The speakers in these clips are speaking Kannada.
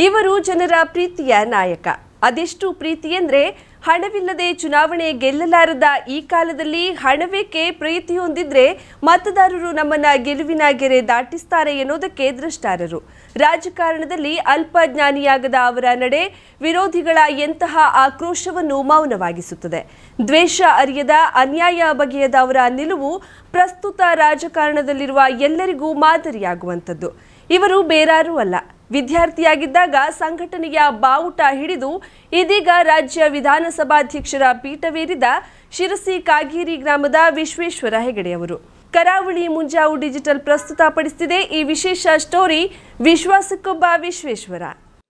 ಇವರು ಜನರ ಪ್ರೀತಿಯ ನಾಯಕ. ಅದೆಷ್ಟು ಪ್ರೀತಿ ಅಂದ್ರೆ ಹಣವಿಲ್ಲದೆ ಚುನಾವಣೆ ಗೆಲ್ಲಲಾರದ ಈ ಕಾಲದಲ್ಲಿ ಹಣವೇಕೆ ಪ್ರೀತಿ ಹೊಂದಿದ್ರೆ ಮತದಾರರು ನಮ್ಮನ್ನ ಗೆಲುವಿನ ಗೆರೆ ದಾಟಿಸ್ತಾರೆ ಎನ್ನುವುದಕ್ಕೆ ದೃಷ್ಟಾರರು ರಾಜಕಾರಣದಲ್ಲಿ ಅಲ್ಪ ಜ್ಞಾನಿಯಾಗದ ಅವರ ನಡೆ ವಿರೋಧಿಗಳ ಎಂತಹ ಆಕ್ರೋಶವನ್ನು ಮೌನವಾಗಿಸುತ್ತದೆ. ದ್ವೇಷ ಅರಿಯದ, ಅನ್ಯಾಯ ಬಗೆಯದ ಅವರ ನಿಲುವು ಪ್ರಸ್ತುತ ರಾಜಕಾರಣದಲ್ಲಿರುವ ಎಲ್ಲರಿಗೂ ಮಾದರಿಯಾಗುವಂಥದ್ದು. ಇವರು ಬೇರಾರೂ ಅಲ್ಲ. ವಿದ್ಯಾರ್ಥಿಯಾಗಿದ್ದಾಗ ಸಂಘಟನೆಯ ಬಾವುಟ ಹಿಡಿದು ಇದೀಗ ರಾಜ್ಯ ವಿಧಾನಸಭಾಧ್ಯಕ್ಷರ ಪೀಠವೇರಿದ ಶಿರಸಿ ಕಾಗೇರಿ ಗ್ರಾಮದ ವಿಶ್ವೇಶ್ವರ ಹೆಗಡೆಯವರು ಕರಾವಳಿ ಮುಂಜಾವು ಡಿಜಿಟಲ್ ಪ್ರಸ್ತುತಪಡಿಸಿದೆ ಈ ವಿಶೇಷ ಸ್ಟೋರಿ ವಿಶ್ವಾಸಕ್ಕೊಬ್ಬ ವಿಶ್ವೇಶ್ವರ.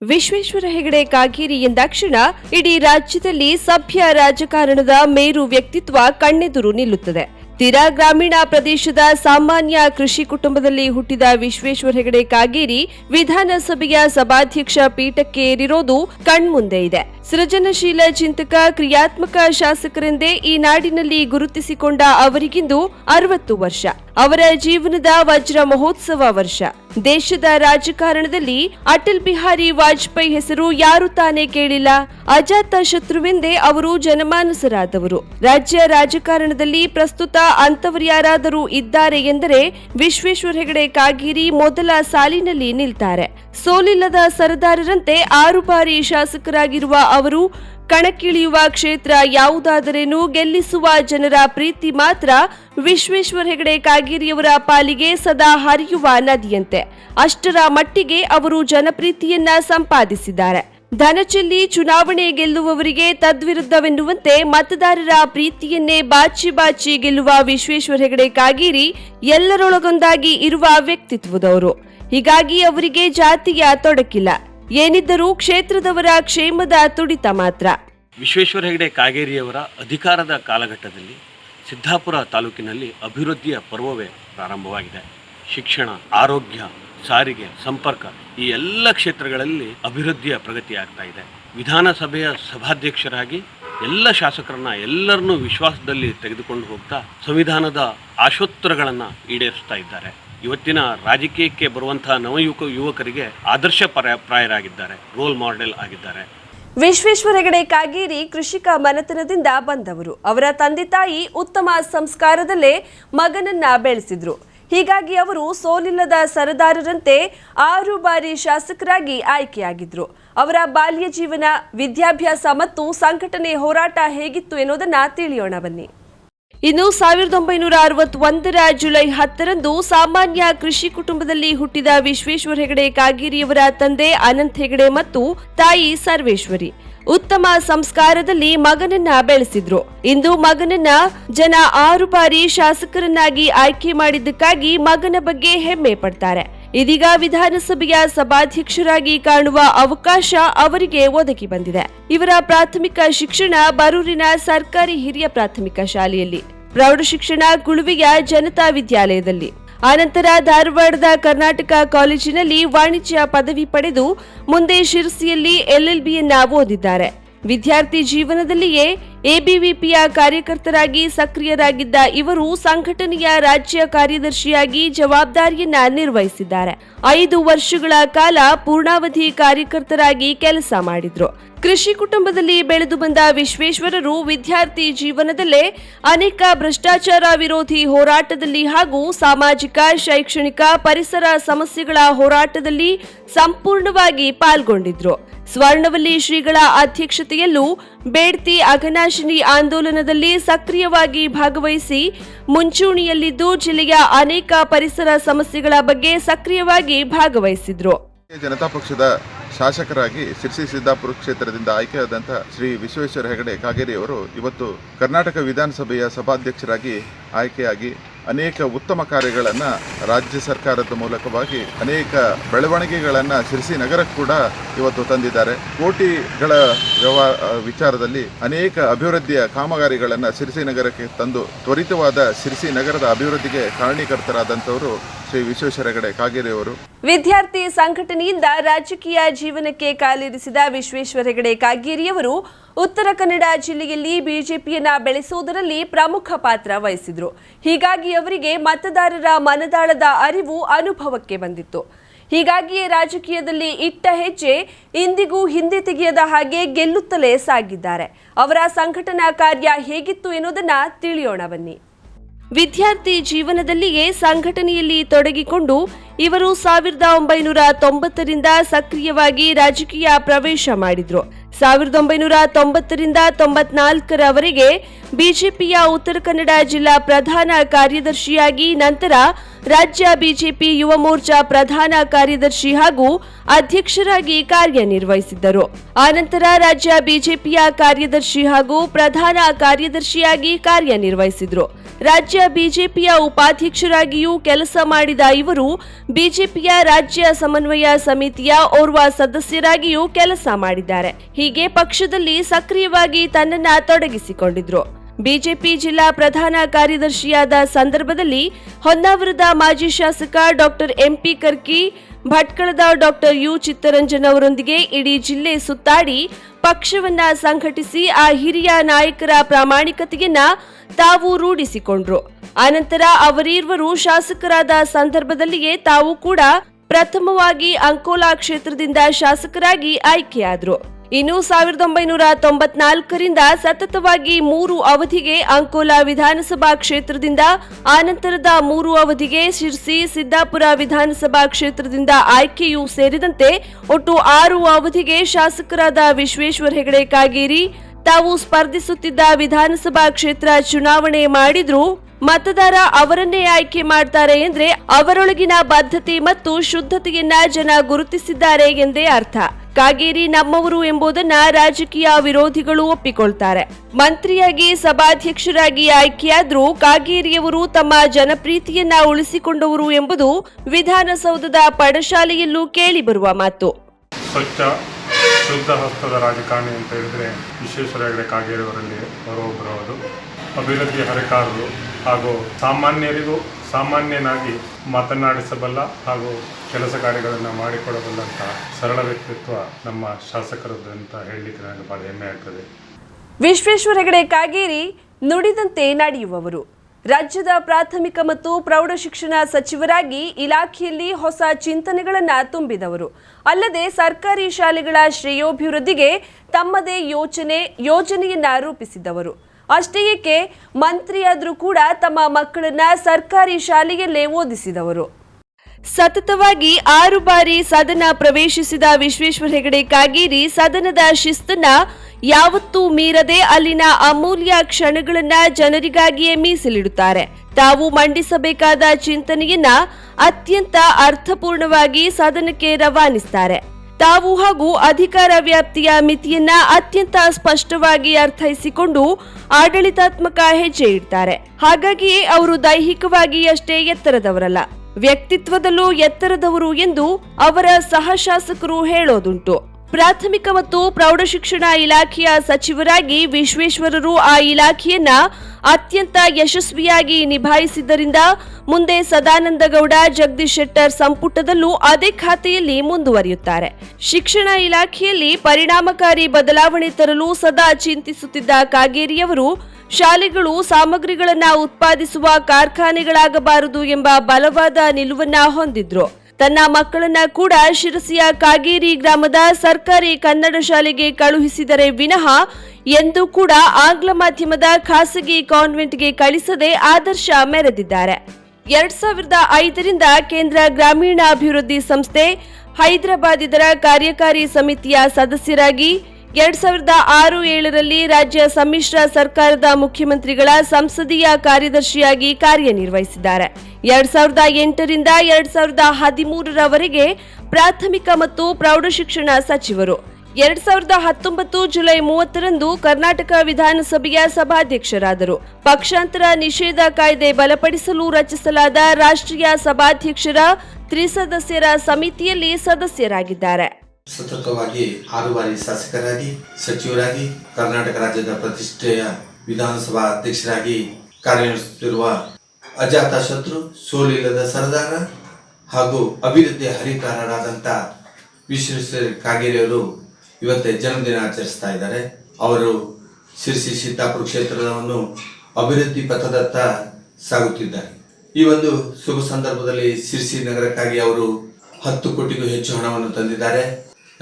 ವಿಶ್ವೇಶ್ವರ ಹೆಗಡೆ ಕಾಗೇರಿ ಎಂದಾಕ್ಷಣ ಇಡೀ ರಾಜ್ಯದಲ್ಲಿ ಸಭ್ಯ ರಾಜಕಾರಣದ ಮೇರು ವ್ಯಕ್ತಿತ್ವ ಕಣ್ಣೆದುರು ನಿಲ್ಲುತ್ತದೆ. ತೀರಾ ಗ್ರಾಮೀಣ ಪ್ರದೇಶದ ಸಾಮಾನ್ಯ ಕೃಷಿ ಕುಟುಂಬದಲ್ಲಿ ಹುಟ್ಟಿದ ವಿಶ್ವೇಶ್ವರ ಹೆಗಡೆ ಕಾಗೇರಿ ವಿಧಾನಸಭೆಯ ಸಭಾಧ್ಯಕ್ಷ ಪೀಠಕ್ಕೆ ಏರಿರೋದು ಕಣ್ಮುಂದೆ ಇದೆ. ಸೃಜನಶೀಲ ಚಿಂತಕ, ಕ್ರಿಯಾತ್ಮಕ ಶಾಸಕರೆಂದೇ ಈ ನಾಡಿನಲ್ಲಿ ಗುರುತಿಸಿಕೊಂಡ ಅವರಿಗಿಂದು ಅರವತ್ತು ವರ್ಷ. ಅವರ ಜೀವನದ ವಜ್ರ ಮಹೋತ್ಸವ ವರ್ಷ. ದೇಶದ ರಾಜಕಾರಣದಲ್ಲಿ ಅಟಲ್ ಬಿಹಾರಿ ವಾಜಪೇಯಿ ಹೆಸರು ಯಾರು ತಾನೇ ಕೇಳಿಲ್ಲ. ಅಜಾತ ಶತ್ರುವೆಂದೇ ಅವರು ಜನಮಾನಸರಾದವರು. ರಾಜ್ಯ ರಾಜಕಾರಣದಲ್ಲಿ ಪ್ರಸ್ತುತ ಅಂತವರ್ಯಾರಾದರೂ ಇದ್ದಾರೆ ಎಂದರೆ ವಿಶ್ವೇಶ್ವರ ಹೆಗಡೆ ಕಾಗೇರಿ ಮೊದಲ ಸಾಲಿನಲ್ಲಿ ನಿಲ್ತಾರೆ. ಸೋಲಿಲ್ಲದ ಸರದಾರರಂತೆ ಆರು ಬಾರಿ ಶಾಸಕರಾಗಿರುವ ಅವರು, ಕಣಕ್ಕಿಳಿಯುವ ಕ್ಷೇತ್ರ ಯಾವುದಾದರೇನು ಗೆಲ್ಲಿಸುವ ಜನರ ಪ್ರೀತಿ ಮಾತ್ರ ವಿಶ್ವೇಶ್ವರ ಹೆಗಡೆ ಕಾಗೇರಿಯವರ ಪಾಲಿಗೆ ಸದಾ ಹರಿಯುವ ನದಿಯಂತೆ. ಅಷ್ಟರ ಮಟ್ಟಿಗೆ ಅವರು ಜನಪ್ರೀತಿಯನ್ನ ಸಂಪಾದಿಸಿದ್ದಾರೆ. ಧನಚೆಲ್ಲಿ ಚುನಾವಣೆ ಗೆಲ್ಲುವವರಿಗೆ ತದ್ವಿರುದ್ಧವೆನ್ನುವಂತೆ ಮತದಾರರ ಪ್ರೀತಿಯನ್ನೇ ಬಾಚಿ ಬಾಚಿ ಗೆಲ್ಲುವ ವಿಶ್ವೇಶ್ವರ ಹೆಗಡೆ ಕಾಗೇರಿ ಎಲ್ಲರೊಳಗೊಂದಾಗಿ ಇರುವ ವ್ಯಕ್ತಿತ್ವದವರು. ಹೀಗಾಗಿ ಅವರಿಗೆ ಜಾತಿಯ ತೊಡಕಿಲ್ಲ. ಏನಿದ್ದರೂ ಕ್ಷೇತ್ರದವರ ಕ್ಷೇಮದ ತುಡಿತ ಮಾತ್ರ. ವಿಶ್ವೇಶ್ವರ ಹೆಗಡೆ ಕಾಗೇರಿಯವರ ಅಧಿಕಾರದ ಕಾಲಘಟ್ಟದಲ್ಲಿ ಸಿದ್ದಾಪುರ ತಾಲೂಕಿನಲ್ಲಿ ಅಭಿವೃದ್ಧಿಯ ಪರ್ವವೇ ಪ್ರಾರಂಭವಾಗಿದೆ. ಶಿಕ್ಷಣ, ಆರೋಗ್ಯ, ಸಾರಿಗೆ, ಸಂಪರ್ಕ ಈ ಎಲ್ಲ ಕ್ಷೇತ್ರಗಳಲ್ಲಿ ಅಭಿವೃದ್ಧಿಯ ಪ್ರಗತಿ ಆಗ್ತಾ ಇದೆ. ವಿಧಾನಸಭೆಯ ಸಭಾಧ್ಯಕ್ಷರಾಗಿ ಎಲ್ಲ ಶಾಸಕರನ್ನ ಎಲ್ಲರನ್ನೂ ವಿಶ್ವಾಸದಲ್ಲಿ ತೆಗೆದುಕೊಂಡು ಹೋಗ್ತಾ ಸಂವಿಧಾನದ ಆಶೋತ್ತರಗಳನ್ನು ಈಡೇರಿಸ್ತಾ ಇದ್ದಾರೆ. ಇವತ್ತಿನ ರಾಜಕೀಯಕ್ಕೆ ಬರುವಂತಹ ನವಯುವಕ ಯುವಕರಿಗೆ ಆದರ್ಶ ಪರ- ಪ್ರಾಯರಾಗಿದ್ದಾರೆ, ರೋಲ್ ಮಾಡೆಲ್ ಆಗಿದ್ದಾರೆ. ವಿಶ್ವೇಶ್ವರ ಹೆಗಡೆ ಕಾಗೇರಿ ಕೃಷಿಕ ಮನೆತನದಿಂದ ಬಂದವರು. ಅವರ ತಂದೆ ತಾಯಿ ಉತ್ತಮ ಸಂಸ್ಕಾರದಲ್ಲೇ ಮಗನನ್ನ ಬೆಳೆಸಿದ್ರು. ಹೀಗಾಗಿ ಅವರು ಸೋಲಿಲ್ಲದ ಸರದಾರರಂತೆ ಆರು ಬಾರಿ ಶಾಸಕರಾಗಿ ಆಯ್ಕೆಯಾಗಿದ್ರು. ಅವರ ಬಾಲ್ಯ ಜೀವನ, ವಿದ್ಯಾಭ್ಯಾಸ ಮತ್ತು ಸಂಘಟನೆ ಹೋರಾಟ ಹೇಗಿತ್ತು ಎನ್ನುವುದನ್ನು ತಿಳಿಯೋಣ ಬನ್ನಿ. ಇನ್ನು ಸಾವಿರದ ಒಂಬೈನೂರ ಅರವತ್ತೊಂದರ ಜುಲೈ ಹತ್ತರಂದು ಸಾಮಾನ್ಯ ಕೃಷಿ ಕುಟುಂಬದಲ್ಲಿ ಹುಟ್ಟಿದ ವಿಶ್ವೇಶ್ವರ ಹೆಗಡೆ ಕಾಗೇರಿಯವರ ತಂದೆ ಅನಂತ್ ಹೆಗಡೆ ಮತ್ತು ತಾಯಿ ಸರ್ವೇಶ್ವರಿ. ಉತ್ತಮ ಸಂಸ್ಕಾರದಲ್ಲಿ ಮಗನನ್ನ ಬೆಳೆಸಿದ್ರು. ಇಂದು ಮಗನನ್ನ ಜನ ಆರು ಬಾರಿ ಶಾಸಕರನ್ನಾಗಿ ಆಯ್ಕೆ ಮಾಡಿದ್ದಕ್ಕಾಗಿ ಮಗನ ಬಗ್ಗೆ ಹೆಮ್ಮೆ ಪಡ್ತಾರೆ. ಇದೀಗ ವಿಧಾನಸಭೆಯ ಸಭಾಧ್ಯಕ್ಷರಾಗಿ ಕಾಣುವ ಅವಕಾಶ ಅವರಿಗೆ ಒದಗಿ ಬಂದಿದೆ. ಇವರ ಪ್ರಾಥಮಿಕ ಶಿಕ್ಷಣ ಬರೂರಿನ ಸರ್ಕಾರಿ ಹಿರಿಯ ಪ್ರಾಥಮಿಕ ಶಾಲೆಯಲ್ಲಿ, ಪ್ರೌಢ ಶಿಕ್ಷಣ ಜನತಾ ವಿದ್ಯಾಲಯದಲ್ಲಿ. ಆನಂತರ ಧಾರವಾಡದ ಕರ್ನಾಟಕ ಕಾಲೇಜಿನಲ್ಲಿ ವಾಣಿಜ್ಯ ಪದವಿ ಪಡೆದು ಮುಂದೆ ಶಿರಸಿಯಲ್ಲಿ ಎಲ್ಎಲ್ಬಿಯನ್ನ ಓದಿದ್ದಾರೆ. ವಿದ್ಯಾರ್ಥಿ ಜೀವನದಲ್ಲಿಯೇ ಎಬಿವಿಪಿಯ ಕಾರ್ಯಕರ್ತರಾಗಿ ಸಕ್ರಿಯರಾಗಿದ್ದ ಇವರು ಸಂಘಟನೆಯ ರಾಜ್ಯ ಕಾರ್ಯದರ್ಶಿಯಾಗಿ ಜವಾಬ್ದಾರಿಯನ್ನ ನಿರ್ವಹಿಸಿದ್ದಾರೆ. ಐದು ವರ್ಷಗಳ ಕಾಲ ಪೂರ್ಣಾವಧಿ ಕಾರ್ಯಕರ್ತರಾಗಿ ಕೆಲಸ ಮಾಡಿದ್ರು. ಕೃಷಿ ಕುಟುಂಬದಲ್ಲಿ ಬೆಳೆದು ಬಂದ ವಿಶ್ವೇಶ್ವರರು ವಿದ್ಯಾರ್ಥಿ ಜೀವನದಲ್ಲೇ ಅನೇಕ ಭ್ರಷ್ಟಾಚಾರ ವಿರೋಧಿ ಹೋರಾಟದಲ್ಲಿ ಹಾಗೂ ಸಾಮಾಜಿಕ, ಶೈಕ್ಷಣಿಕ ಪರಿಸರ ಸಮಸ್ಯೆಗಳ ಹೋರಾಟದಲ್ಲಿ ಸಂಪೂರ್ಣವಾಗಿ ಪಾಲ್ಗೊಂಡಿದ್ರು. ಸ್ವರ್ಣವಲ್ಲಿ ಶ್ರೀಗಳ ಅಧ್ಯಕ್ಷತೆಯಲ್ಲೂ ಬೇಡ್ತಿ ಅಘನಾಶಿನಿ ಆಂದೋಲನದಲ್ಲಿ ಸಕ್ರಿಯವಾಗಿ ಭಾಗವಹಿಸಿ ಮುಂಚೂಣಿಯಲ್ಲಿದ್ದು ಜಿಲ್ಲೆಯ ಅನೇಕ ಪರಿಸರ ಸಮಸ್ಯೆಗಳ ಬಗ್ಗೆ ಸಕ್ರಿಯವಾಗಿ ಭಾಗವಹಿಸಿದ್ರು. ಜನತಾ ಪಕ್ಷದ ಶಾಸಕರಾಗಿ ಶಿರ್ಸಿ ಸಿದ್ದಾಪುರ ಕ್ಷೇತ್ರದಿಂದ ಆಯ್ಕೆಯಾದಂಥ ಶ್ರೀ ವಿಶ್ವೇಶ್ವರ ಹೆಗಡೆ ಕಾಗೇರಿ ಅವರು ಇವತ್ತು ಕರ್ನಾಟಕ ವಿಧಾನಸಭೆಯ ಸಭಾಧ್ಯಕ್ಷರಾಗಿ ಆಯ್ಕೆಯಾಗಿ ಅನೇಕ ಉತ್ತಮ ಕಾರ್ಯಗಳನ್ನು ರಾಜ್ಯ ಸರ್ಕಾರದ ಮೂಲಕವಾಗಿ ಅನೇಕ ಬೆಳವಣಿಗೆಗಳನ್ನು ಶಿರಸಿ ನಗರಕ್ಕೆ ಕೂಡ ಇವತ್ತು ತಂದಿದ್ದಾರೆ. ಕೋಟಿಗಳ ವ್ಯವಹಾರ ವಿಚಾರದಲ್ಲಿ ಅನೇಕ ಅಭಿವೃದ್ಧಿಯ ಕಾಮಗಾರಿಗಳನ್ನು ಶಿರಸಿ ನಗರಕ್ಕೆ ತಂದು ತ್ವರಿತವಾದ ಶಿರಸಿ ನಗರದ ಅಭಿವೃದ್ಧಿಗೆ ಕಾರಣೀಕರ್ತರಾದಂಥವರು ಶ್ರೀ ವಿಶ್ವೇಶ್ವರ ಹೆಗಡೆ ಕಾಗೇರಿಯವರು ವಿದ್ಯಾರ್ಥಿ ಸಂಘಟನೆಯಿಂದ ರಾಜಕೀಯ ಜೀವನಕ್ಕೆ ಕಾಲಿರಿಸಿದ ವಿಶ್ವೇಶ್ವರ ಹೆಗಡೆ ಕಾಗೇರಿಯವರು ಉತ್ತರ ಕನ್ನಡ ಜಿಲ್ಲೆಯಲ್ಲಿ ಬಿಜೆಪಿಯನ್ನ ಬೆಳೆಸುವುದರಲ್ಲಿ ಪ್ರಮುಖ ಪಾತ್ರ ವಹಿಸಿದ್ರು. ಹೀಗಾಗಿ ಅವರಿಗೆ ಮತದಾರರ ಮನದಾಳದ ಅರಿವು ಅನುಭವಕ್ಕೆ ಬಂದಿತ್ತು. ಹೀಗಾಗಿಯೇ ರಾಜಕೀಯದಲ್ಲಿ ಇಟ್ಟ ಹೆಜ್ಜೆ ಇಂದಿಗೂ ಹಿಂದೆ ತೆಗೆಯದ ಹಾಗೆ ಗೆಲ್ಲುತ್ತಲೇ ಸಾಗಿದ್ದಾರೆ. ಅವರ ಸಂಘಟನಾ ಕಾರ್ಯ ಹೇಗಿತ್ತು ಎನ್ನುವುದನ್ನ ತಿಳಿಯೋಣ ಬನ್ನಿ. ವಿದ್ಯಾರ್ಥಿ ಜೀವನದಲ್ಲಿಯೇ ಸಂಘಟನೆಯಲ್ಲಿ ತೊಡಗಿಕೊಂಡು ಇವರು ಸಾವಿರದ ಒಂಬೈನೂರ ತೊಂಬತ್ತರಿಂದ ಸಕ್ರಿಯವಾಗಿ ರಾಜಕೀಯ ಪ್ರವೇಶ ಮಾಡಿದ್ರು. ಸಾವಿರದ ಒಂಬೈನೂರ ತೊಂಬತ್ತರಿಂದ ತೊಂಬತ್ನಾಲ್ಕರವರೆಗೆ ಬಿಜೆಪಿಯ ಉತ್ತರ ಕನ್ನಡ ಜಿಲ್ಲಾ ಪ್ರಧಾನ ಕಾರ್ಯದರ್ಶಿಯಾಗಿ ನಂತರ ರಾಜ್ಯ ಬಿಜೆಪಿ ಯುವ ಮೋರ್ಚಾ ಪ್ರಧಾನ ಕಾರ್ಯದರ್ಶಿ ಹಾಗೂ ಅಧ್ಯಕ್ಷರಾಗಿ ಕಾರ್ಯನಿರ್ವಹಿಸಿದ್ದರು. ಆನಂತರ ರಾಜ್ಯ ಬಿಜೆಪಿಯ ಕಾರ್ಯದರ್ಶಿ ಹಾಗೂ ಪ್ರಧಾನ ಕಾರ್ಯದರ್ಶಿಯಾಗಿ ಕಾರ್ಯನಿರ್ವಹಿಸಿದರು. ರಾಜ್ಯ ಬಿಜೆಪಿಯ ಉಪಾಧ್ಯಕ್ಷರಾಗಿಯೂ ಕೆಲಸ ಮಾಡಿದ ಇವರು ಬಿಜೆಪಿಯ ರಾಜ್ಯ ಸಮನ್ವಯ ಸಮಿತಿಯ ಓರ್ವ ಸದಸ್ಯರಾಗಿಯೂ ಕೆಲಸ ಮಾಡಿದ್ದಾರೆ. ಹೀಗೆ ಪಕ್ಷದಲ್ಲಿ ಸಕ್ರಿಯವಾಗಿ ತನ್ನನ್ನ ತೊಡಗಿಸಿಕೊಂಡಿದ್ರು. ಬಿಜೆಪಿ ಜಿಲ್ಲಾ ಪ್ರಧಾನ ಕಾರ್ಯದರ್ಶಿಯಾದ ಸಂದರ್ಭದಲ್ಲಿ ಹೊನ್ನಾವರದ ಮಾಜಿ ಶಾಸಕ ಡಾಕ್ಟರ್ ಎಂಪಿ ಕರ್ಕಿ, ಭಟ್ಕಳದ ಡಾಕ್ಟರ್ ಯು ಚಿತ್ತರಂಜನ್ ಅವರೊಂದಿಗೆ ಇಡೀ ಜಿಲ್ಲೆ ಸುತ್ತಾಡಿ ಪಕ್ಷವನ್ನ ಸಂಘಟಿಸಿ ಆ ಹಿರಿಯ ನಾಯಕರ ಪ್ರಾಮಾಣಿಕತೆಯನ್ನ ತಾವು ರೂಢಿಸಿಕೊಂಡ್ರು. ಆನಂತರ ಅವರೀರ್ವರು ಶಾಸಕರಾದ ಸಂದರ್ಭದಲ್ಲಿಯೇ ತಾವು ಕೂಡ ಪ್ರಥಮವಾಗಿ ಅಂಕೋಲಾ ಕ್ಷೇತ್ರದಿಂದ ಶಾಸಕರಾಗಿ ಆಯ್ಕೆಯಾದ್ರು. ಇನ್ನು ಸಾವಿರದ ಒಂಬೈನೂರ ತೊಂಬತ್ನಾಲ್ಕರಿಂದ ಸತತವಾಗಿ ಮೂರು ಅವಧಿಗೆ ಅಂಕೋಲಾ ವಿಧಾನಸಭಾ ಕ್ಷೇತ್ರದಿಂದ, ಆನಂತರದ ಮೂರು ಅವಧಿಗೆ ಶಿರ್ಸಿ, ಸಿದ್ದಾಪುರ ವಿಧಾನಸಭಾ ಕ್ಷೇತ್ರದಿಂದ ಆಯ್ಕೆಯೂ ಸೇರಿದಂತೆ ಒಟ್ಟು ಆರು ಅವಧಿಗೆ ಶಾಸಕರಾದ ವಿಶ್ವೇಶ್ವರ ಹೆಗಡೆ ಕಾಗೇರಿ. ತಾವು ಸ್ಪರ್ಧಿಸುತ್ತಿದ್ದ ವಿಧಾನಸಭಾ ಕ್ಷೇತ್ರ ಚುನಾವಣೆ ಮಾಡಿದ್ರು ಮತದಾರ ಅವರನ್ನೇ ಆಯ್ಕೆ ಮಾಡ್ತಾರೆ ಎಂದ್ರೆ ಅವರೊಳಗಿನ ಬದ್ಧತೆ ಮತ್ತು ಶುದ್ಧತೆಯನ್ನ ಜನ ಗುರುತಿಸಿದ್ದಾರೆ ಎಂದೇ ಅರ್ಥ. ಕಾಗೇರಿ ನಮ್ಮವರು ಎಂಬುದನ್ನ ರಾಜಕೀಯ ವಿರೋಧಿಗಳು ಒಪ್ಪಿಕೊಳ್ತಾರೆ. ಮಂತ್ರಿಯಾಗಿ ಸಭಾಧ್ಯಕ್ಷರಾಗಿ ಆಯ್ಕೆಯಾದ್ರೂ ಕಾಗೇರಿಯವರು ತಮ್ಮ ಜನಪ್ರೀತಿಯನ್ನ ಉಳಿಸಿಕೊಂಡವರು ಎಂಬುದು ವಿಧಾನಸೌಧದ ಪಡಶಾಲೆಯಲ್ಲೂ ಕೇಳಿಬರುವ ಮಾತು. ಸ್ವಚ್ಛ, ಶುದ್ಧ ಹಸ್ತದ ರಾಜಕಾರಣಿ ಅಂತ ಹೇಳಿದ್ರೆ ವಿಶ್ವೇಶ್ವರ ಹೆಗಡೆ ಕಾಗೇರಿಯವರಲ್ಲಿ ಹೊರೊಬ್ಬರವರು ಅಭಿವೃದ್ಧಿ ಹರಿಕಾರರು ಹಾಗೂ ಸಾಮಾನ್ಯರಿಗೂ ಸಾಮಾನ್ಯನಾಗಿ ಮಾತನಾಡಿಸಬಲ್ಲ ಹಾಗೂ ಕೆಲಸ ಕಾರ್ಯಗಳನ್ನು ಮಾಡಿಕೊಡಬಲ್ಲಂಥ ಸರಳ ವ್ಯಕ್ತಿತ್ವ ನಮ್ಮ ಶಾಸಕರದ್ದು ಅಂತ ಹೇಳಲಿಕ್ಕೆ ನನಗೆ ಭಾಳ ಹೆಮ್ಮೆ ಆಗ್ತದೆ. ವಿಶ್ವೇಶ್ವರ ಹೆಗಡೆ ಕಾಗೇರಿ ನುಡಿದಂತೆ ನಡೆಯುವವರು. ರಾಜ್ಯದ ಪ್ರಾಥಮಿಕ ಮತ್ತು ಪ್ರೌಢಶಿಕ್ಷಣ ಸಚಿವರಾಗಿ ಇಲಾಖೆಯಲ್ಲಿ ಹೊಸ ಚಿಂತನೆಗಳನ್ನ ತುಂಬಿದವರು. ಅಲ್ಲದೆ ಸರ್ಕಾರಿ ಶಾಲೆಗಳ ಶ್ರೇಯೋಭಿವೃದ್ಧಿಗೆ ತಮ್ಮದೇ ಯೋಚನೆ, ಯೋಜನೆಯನ್ನ ರೂಪಿಸಿದವರು. ಅಷ್ಟೇ ಏಕೆ ಮಂತ್ರಿಯಾದರೂ ಕೂಡ ತಮ್ಮ ಮಕ್ಕಳನ್ನ ಸರ್ಕಾರಿ ಶಾಲೆಯಲ್ಲೇ ಓದಿಸಿದವರು. ಸತತವಾಗಿ ಆರು ಬಾರಿ ಸದನ ಪ್ರವೇಶಿಸಿದ ವಿಶ್ವೇಶ್ವರ ಹೆಗಡೆ ಕಾಗೇರಿ ಸದನದ ಶಿಸ್ತನ್ನ ಯಾವತ್ತೂ ಮೀರದೆ ಅಲ್ಲಿನ ಅಮೂಲ್ಯ ಕ್ಷಣಗಳನ್ನ ಜನರಿಗಾಗಿಯೇ ಮೀಸಲಿಡುತ್ತಾರೆ. ತಾವು ಮಂಡಿಸಬೇಕಾದ ಚಿಂತನೆಯನ್ನ ಅತ್ಯಂತ ಅರ್ಥಪೂರ್ಣವಾಗಿ ಸದನಕ್ಕೆ ರವಾನಿಸ್ತಾರೆ. ತಾವು ಹಾಗೂ ಅಧಿಕಾರ ವ್ಯಾಪ್ತಿಯ ಮಿತಿಯನ್ನ ಅತ್ಯಂತ ಸ್ಪಷ್ಟವಾಗಿ ಅರ್ಥೈಸಿಕೊಂಡು ಆಡಳಿತಾತ್ಮಕ ಹೆಜ್ಜೆ ಇಡ್ತಾರೆ. ಹಾಗಾಗಿಯೇ ಅವರು ದೈಹಿಕವಾಗಿ ಅಷ್ಟೇ ಎತ್ತರದವರಲ್ಲ. ವ್ಯಕ್ತಿತ್ವದಲ್ಲೂ ಎತ್ತರದವರು ಎಂದು ಅವರ ಸಹಶಾಸಕರು ಹೇಳೋದುಂಟು. ಪ್ರಾಥಮಿಕ ಮತ್ತು ಪ್ರೌಢಶಿಕ್ಷಣ ಇಲಾಖೆಯ ಸಚಿವರಾಗಿ ವಿಶ್ವೇಶ್ವರರು ಆ ಇಲಾಖೆಯನ್ನ ಅತ್ಯಂತ ಯಶಸ್ವಿಯಾಗಿ ನಿಭಾಯಿಸಿದ್ದರಿಂದ ಮುಂದೆ ಸದಾನಂದಗೌಡ, ಜಗದೀಶ್ ಶೆಟ್ಟರ್ ಸಂಪುಟದಲ್ಲೂ ಅದೇ ಖಾತೆಯಲ್ಲಿ ಮುಂದುವರಿಯುತ್ತಾರೆ. ಶಿಕ್ಷಣ ಇಲಾಖೆಯಲ್ಲಿ ಪರಿಣಾಮಕಾರಿ ಬದಲಾವಣೆ ತರಲು ಸದಾ ಚಿಂತಿಸುತ್ತಿದ್ದ ಕಾಗೇರಿಯವರು, ಶಾಲೆಗಳು ಸಾಮಗ್ರಿಗಳನ್ನು ಉತ್ಪಾದಿಸುವ ಕಾರ್ಖಾನೆಗಳಾಗಬಾರದು ಎಂಬ ಬಲವಾದ ನಿಲುವನ್ನ ಹೊಂದಿದ್ರು. ತನ್ನ ಮಕ್ಕಳನ್ನ ಕೂಡ ಶಿರಸಿಯ ಕಾಗೇರಿ ಗ್ರಾಮದ ಸರ್ಕಾರಿ ಕನ್ನಡ ಶಾಲೆಗೆ ಕಳುಹಿಸಿದರೆ ವಿನಃ ಎಂದು ಕೂಡ ಆಂಗ್ಲ ಮಾಧ್ಯಮದ ಖಾಸಗಿ ಕಾನ್ವೆಂಟ್ಗೆ ಕಳಿಸದೆ ಆದರ್ಶ ಮೆರೆದಿದ್ದಾರೆ. ಎರಡ್ ಸಾವಿರದ ಐದರಿಂದ ಕೇಂದ್ರ ಗ್ರಾಮೀಣಾಭಿವೃದ್ಧಿ ಸಂಸ್ಥೆ ಹೈದರಾಬಾದ್ ಇದರ ಕಾರ್ಯಕಾರಿ ಸಮಿತಿಯ ಸದಸ್ಯರಾಗಿ, ಎರಡ್ ಸಾವಿರದ ಆರು ಏಳರಲ್ಲಿ ರಾಜ್ಯ ಸಮ್ಮಿಶ್ರ ಸರ್ಕಾರದ ಮುಖ್ಯಮಂತ್ರಿಗಳ ಸಂಸದೀಯ ಕಾರ್ಯದರ್ಶಿಯಾಗಿ ಕಾರ್ಯನಿರ್ವಹಿಸಿದ್ದಾರೆ. ಎರಡ್ ಸಾವಿರದ ಎಂಟರಿಂದ ಎರಡ್ ಸಾವಿರದ ಹದಿಮೂರರವರೆಗೆ ಪ್ರಾಥಮಿಕ ಮತ್ತು ಪ್ರೌಢಶಿಕ್ಷಣ ಸಚಿವರು. ಎರಡ್ ಸಾವಿರದ ಹತ್ತೊಂಬತ್ತು ಜುಲೈ ಮೂವತ್ತರಂದು ಕರ್ನಾಟಕ ವಿಧಾನಸಭೆಯ ಸಭಾಧ್ಯಕ್ಷರಾದರು. ಪಕ್ಷಾಂತರ ನಿಷೇಧ ಕಾಯ್ದೆ ಬಲಪಡಿಸಲು ರಚಿಸಲಾದ ರಾಷ್ಟ್ರೀಯ ಸಭಾಧ್ಯಕ್ಷರ ತ್ರಿಸದಸ್ಯರ ಸಮಿತಿಯಲ್ಲಿ ಸದಸ್ಯರಾಗಿದ್ದಾರೆ. ಸತತವಾಗಿ ಆರು ಬಾರಿ ಶಾಸಕರಾಗಿ, ಸಚಿವರಾಗಿ, ಕರ್ನಾಟಕ ರಾಜ್ಯದ ಪ್ರತಿಷ್ಠೆಯ ವಿಧಾನಸಭಾ ಅಧ್ಯಕ್ಷರಾಗಿ ಕಾರ್ಯನಿರ್ವಹಿಸುತ್ತಿರುವ ಅಜಾತ ಶತ್ರು, ಸೋಲಿಲ್ಲದ ಸರದಾರ ಹಾಗೂ ಅಭಿವೃದ್ಧಿ ಹರಿಕಾರರಾದಂಥ ವಿಶ್ವೇಶ್ವರ ಕಾಗೇರಿಯವರು ಇವತ್ತೇ ಜನ್ಮದಿನ ಆಚರಿಸ್ತಾ ಇದ್ದಾರೆ. ಅವರು ಶಿರ್ಸಿ ಸೀತಾಪುರ ಕ್ಷೇತ್ರವನ್ನು ಅಭಿವೃದ್ಧಿ ಪಥದತ್ತ ಸಾಗುತ್ತಿದ್ದಾರೆ. ಈ ಒಂದು ಶುಭ ಸಂದರ್ಭದಲ್ಲಿ ಶಿರ್ಸಿ ನಗರಕ್ಕಾಗಿ ಅವರು ಹತ್ತು ಕೋಟಿಗೂ ಹೆಚ್ಚು ಹಣವನ್ನು ತಂದಿದ್ದಾರೆ.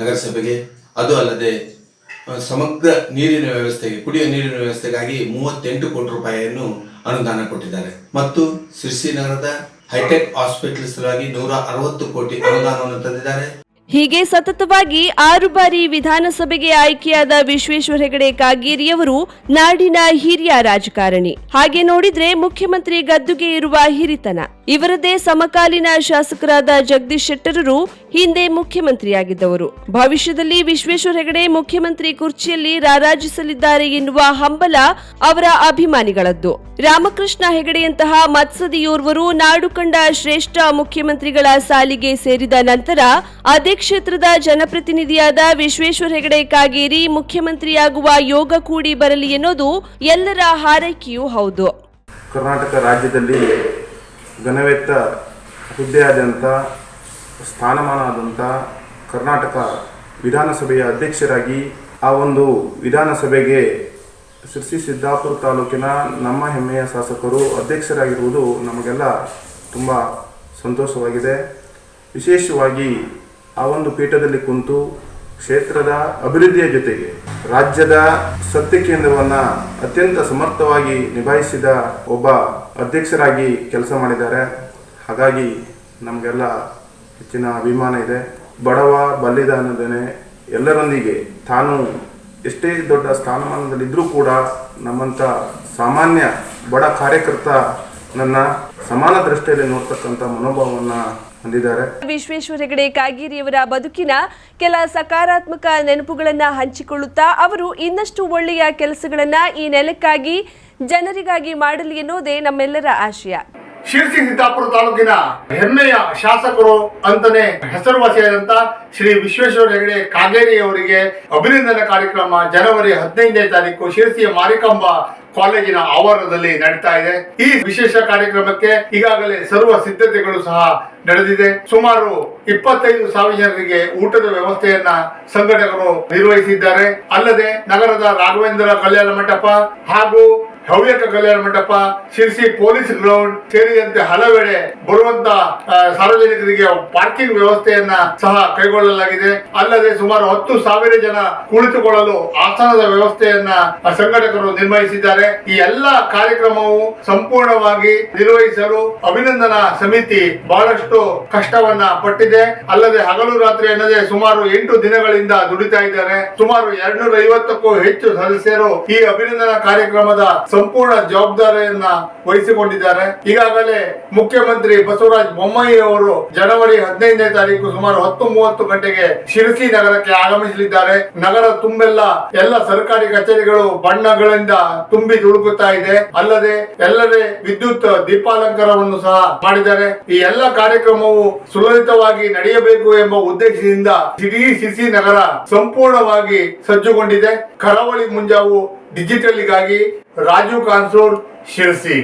ನಗರಸಭೆಗೆ ಅದು ಅಲ್ಲದೆ ಸಮಗ್ರ ನೀರಿನ ವ್ಯವಸ್ಥೆಗೆ, ಕುಡಿಯುವ ನೀರಿನ ವ್ಯವಸ್ಥೆಗಾಗಿ ಮೂವತ್ತೆಂಟು ಕೋಟಿ ರೂಪಾಯಿಯನ್ನು ಅನುದಾನ ಕೊಟ್ಟಿದ್ದಾರೆ. ಮತ್ತು ಸಿರ್ಸಿ ನಗರದ ಹೈಟೆಕ್ ಹಾಸ್ಪಿಟಲ್ ಸಲುವಾಗಿ ನೂರ ಅರವತ್ತು ಕೋಟಿ ಅನುದಾನವನ್ನು ತಂದಿದ್ದಾರೆ. ಹೀಗೆ ಸತತವಾಗಿ ಆರು ಬಾರಿ ವಿಧಾನಸಭೆಗೆ ಆಯ್ಕೆಯಾದ ವಿಶ್ವೇಶ್ವರ ಹೆಗಡೆ ಕಾಗೇರಿಯವರು ನಾಡಿನ ಹಿರಿಯ ರಾಜಕಾರಣಿ. ಹಾಗೆ ನೋಡಿದ್ರೆ ಮುಖ್ಯಮಂತ್ರಿ ಗದ್ದುಗೆ ಇರುವ ಹಿರಿತನ. ಇವರದೇ ಸಮಕಾಲೀನ ಶಾಸಕರಾದ ಜಗದೀಶ್ ಶೆಟ್ಟರರು ಹಿಂದೆ ಮುಖ್ಯಮಂತ್ರಿಯಾಗಿದ್ದವರು. ಭವಿಷ್ಯದಲ್ಲಿ ವಿಶ್ವೇಶ್ವರ ಹೆಗಡೆ ಮುಖ್ಯಮಂತ್ರಿ ಕುರ್ಚಿಯಲ್ಲಿ ರಾರಾಜಿಸಲಿದ್ದಾರೆ ಎನ್ನುವ ಹಂಬಲ ಅವರ ಅಭಿಮಾನಿಗಳದ್ದು. ರಾಮಕೃಷ್ಣ ಹೆಗಡೆಯಂತಹ ಮತ್ಸದಿಯೋರ್ವರು ನಾಡು ಕಂಡ ಶ್ರೇಷ್ಠ ಮುಖ್ಯಮಂತ್ರಿಗಳ ಸಾಲಿಗೆ ಸೇರಿದ ನಂತರ ಅದೇ ಕ್ಷೇತ್ರದ ಜನಪ್ರತಿನಿಧಿಯಾದ ವಿಶ್ವೇಶ್ವರ ಹೆಗಡೆ ಕಾಗೇರಿ ಮುಖ್ಯಮಂತ್ರಿಯಾಗುವ ಯೋಗ ಕೂಡಿ ಬರಲಿ ಎನ್ನುವುದು ಎಲ್ಲರ ಹಾರೈಕೆಯೂ ಹೌದು. ಕರ್ನಾಟಕ ರಾಜ್ಯದಲ್ಲಿ ಘನವೆತ್ತ ಹುದ್ದೆಯಾದಂಥ ಸ್ಥಾನಮಾನ ಆದಂಥ ಕರ್ನಾಟಕ ವಿಧಾನಸಭೆಯ ಅಧ್ಯಕ್ಷರಾಗಿ ಆ ಒಂದು ವಿಧಾನಸಭೆಗೆ ಶಿರ್ಸಿ ಸಿದ್ದಾಪುರ ತಾಲೂಕಿನ ನಮ್ಮ ಹೆಮ್ಮೆಯ ಶಾಸಕರು ಅಧ್ಯಕ್ಷರಾಗಿರುವುದು ನಮಗೆಲ್ಲ ತುಂಬ ಸಂತೋಷವಾಗಿದೆ. ವಿಶೇಷವಾಗಿ ಆ ಒಂದು ಪೀಠದಲ್ಲಿ ಕುಂತು ಕ್ಷೇತ್ರದ ಅಭಿವೃದ್ಧಿಯ ಜೊತೆಗೆ ರಾಜ್ಯದ ಸತ್ಯ ಕೇಂದ್ರವನ್ನು ಅತ್ಯಂತ ಸಮರ್ಥವಾಗಿ ನಿಭಾಯಿಸಿದ ಒಬ್ಬ ಅಧ್ಯಕ್ಷರಾಗಿ ಕೆಲಸ ಮಾಡಿದ್ದಾರೆ. ಹಾಗಾಗಿ ನಮಗೆಲ್ಲ ಹೆಚ್ಚಿನ ಅಭಿಮಾನ ಇದೆ. ಬಡವ ಬಲ್ಲಿದ ಅನ್ನೋದೇನೆ ಎಲ್ಲರೊಂದಿಗೆ ತಾನು ಎಷ್ಟೇ ದೊಡ್ಡ ಸ್ಥಾನಮಾನದಲ್ಲಿದ್ದರೂ ಕೂಡ ನಮ್ಮಂಥ ಸಾಮಾನ್ಯ ಬಡ ಕಾರ್ಯಕರ್ತ ನನ್ನ ಸಮಾನ ದೃಷ್ಟಿಯಲ್ಲಿ ನೋಡ್ತಕ್ಕಂಥ ಮನೋಭಾವವನ್ನು ಹೊಂದಿದ್ದಾರೆ. ವಿಶ್ವೇಶ್ವರ ಹೆಗಡೆ ಕಾಗೇರಿಯವರ ಬದುಕಿನ ಕೆಲ ಸಕಾರಾತ್ಮಕ ನೆನಪುಗಳನ್ನ ಹಂಚಿಕೊಳ್ಳುತ್ತಾ ಅವರು ಇನ್ನಷ್ಟು ಒಳ್ಳೆಯ ಕೆಲಸಗಳನ್ನ ಈ ನೆಲಕ್ಕಾಗಿ ಜನರಿಗಾಗಿ ಮಾಡಲಿ ಎನ್ನುವುದೇ ನಮ್ಮೆಲ್ಲರ ಆಶಯ. ಶಿರ್ಸಿ ಸಿದ್ದಾಪುರ ತಾಲೂಕಿನ ಹೆಮ್ಮೆಯ ಶಾಸಕರು ಅಂತಾನೆ ಹೆಸರುವಾಸಿಯಾದಂತ ಶ್ರೀ ವಿಶ್ವೇಶ್ವರ ಹೆಗಡೆ ಕಾಗೇರಿ ಅವರಿಗೆ ಅಭಿನಂದನಾ ಕಾರ್ಯಕ್ರಮ ಜನವರಿ ಹದಿನೈದನೇ ತಾರೀಕು ಶಿರ್ಸಿಯ ಮಾರಿಕಾಂಬ ಕಾಲೇಜಿನ ಆವರಣದಲ್ಲಿ ನಡೀತಾ ಇದೆ. ಈ ವಿಶೇಷ ಕಾರ್ಯಕ್ರಮಕ್ಕೆ ಈಗಾಗಲೇ ಸರ್ವ ಸಿದ್ಧತೆಗಳು ಸಹ ನಡೆದಿದೆ. ಸುಮಾರು ಇಪ್ಪತ್ತೈದು ಸಾವಿರ ಜನರಿಗೆ ಊಟದ ವ್ಯವಸ್ಥೆಯನ್ನ ಸಂಘಟಕರು ನಿರ್ವಹಿಸಿದ್ದಾರೆ. ಅಲ್ಲದೆ ನಗರದ ರಾಘವೇಂದ್ರ ಕಲ್ಯಾಣ ಮಂಟಪ ಹಾಗೂ ಹವ್ಯಕ ಕಲ್ಯಾಣ ಮಂಟಪ, ಶಿರ್ಸಿ ಪೊಲೀಸ್ ಗ್ರೌಂಡ್ ಸೇರಿದಂತೆ ಹಲವೆಡೆ ಬರುವಂತ ಸಾರ್ವಜನಿಕರಿಗೆ ಪಾರ್ಕಿಂಗ್ ವ್ಯವಸ್ಥೆಯನ್ನ ಸಹ ಕೈಗೊಳ್ಳಲಾಗಿದೆ. ಅಲ್ಲದೆ ಸುಮಾರು ಹತ್ತು ಸಾವಿರ ಜನ ಕುಳಿತುಕೊಳ್ಳಲು ಆಸನದ ವ್ಯವಸ್ಥೆಯನ್ನ ಸಂಘಟಕರು ನಿರ್ವಹಿಸಿದ್ದಾರೆ. ಈ ಎಲ್ಲ ಕಾರ್ಯಕ್ರಮವು ಸಂಪೂರ್ಣವಾಗಿ ನಿರ್ವಹಿಸಲು ಅಭಿನಂದನಾ ಸಮಿತಿ ಬಹಳಷ್ಟು ಕಷ್ಟವನ್ನ ಪಟ್ಟಿದೆ. ಅಲ್ಲದೆ ಹಗಲು ರಾತ್ರಿ ಎನ್ನದೆ ಸುಮಾರು ಎಂಟು ದಿನಗಳಿಂದ ದುಡಿತಾ ಇದ್ದಾರೆ. ಸುಮಾರು ಎರಡ್ನೂರ ಐವತ್ತಕ್ಕೂ ಹೆಚ್ಚು ಸದಸ್ಯರು ಈ ಅಭಿನಂದನಾ ಕಾರ್ಯಕ್ರಮದ ಸಂಪೂರ್ಣ ಜವಾಬ್ದಾರಿಯನ್ನ ವಹಿಸಿಕೊಂಡಿದ್ದಾರೆ. ಈಗಾಗಲೇ ಮುಖ್ಯಮಂತ್ರಿ ಬಸವರಾಜ ಬೊಮ್ಮಾಯಿ ಅವರು ಜನವರಿ ಹದಿನೈದನೇ ತಾರೀಕು ಸುಮಾರು ಹತ್ತು ಮೂವತ್ತು ಗಂಟೆಗೆ ಶಿರಸಿ ನಗರಕ್ಕೆ ಆಗಮಿಸಲಿದ್ದಾರೆ. ನಗರ ತುಂಬೆಲ್ಲ ಎಲ್ಲ ಸರ್ಕಾರಿ ಕಚೇರಿಗಳು ಬಣ್ಣಗಳಿಂದ ತುಂಬಿ ತುಳುಕುತ್ತಾ ಇದೆ. ಅಲ್ಲದೆ ಎಲ್ಲರೇ ವಿದ್ಯುತ್ ದೀಪಾಲಂಕಾರವನ್ನು ಸಹ ಮಾಡಿದ್ದಾರೆ. ಈ ಎಲ್ಲ ಕಾರ್ಯಕ್ರಮವು ಸುಲಲಿತವಾಗಿ ನಡೆಯಬೇಕು ಎಂಬ ಉದ್ದೇಶದಿಂದ ಇಡೀ ಶಿರಸಿ ನಗರ ಸಂಪೂರ್ಣವಾಗಿ ಸಜ್ಜುಗೊಂಡಿದೆ. ಕರಾವಳಿ ಮುಂಜಾವು ಡಿಜಿಟಲ್ಗಾಗಿ ರಾಜು ಕಾನ್ಸೂರ್ ಶಿರಸಿ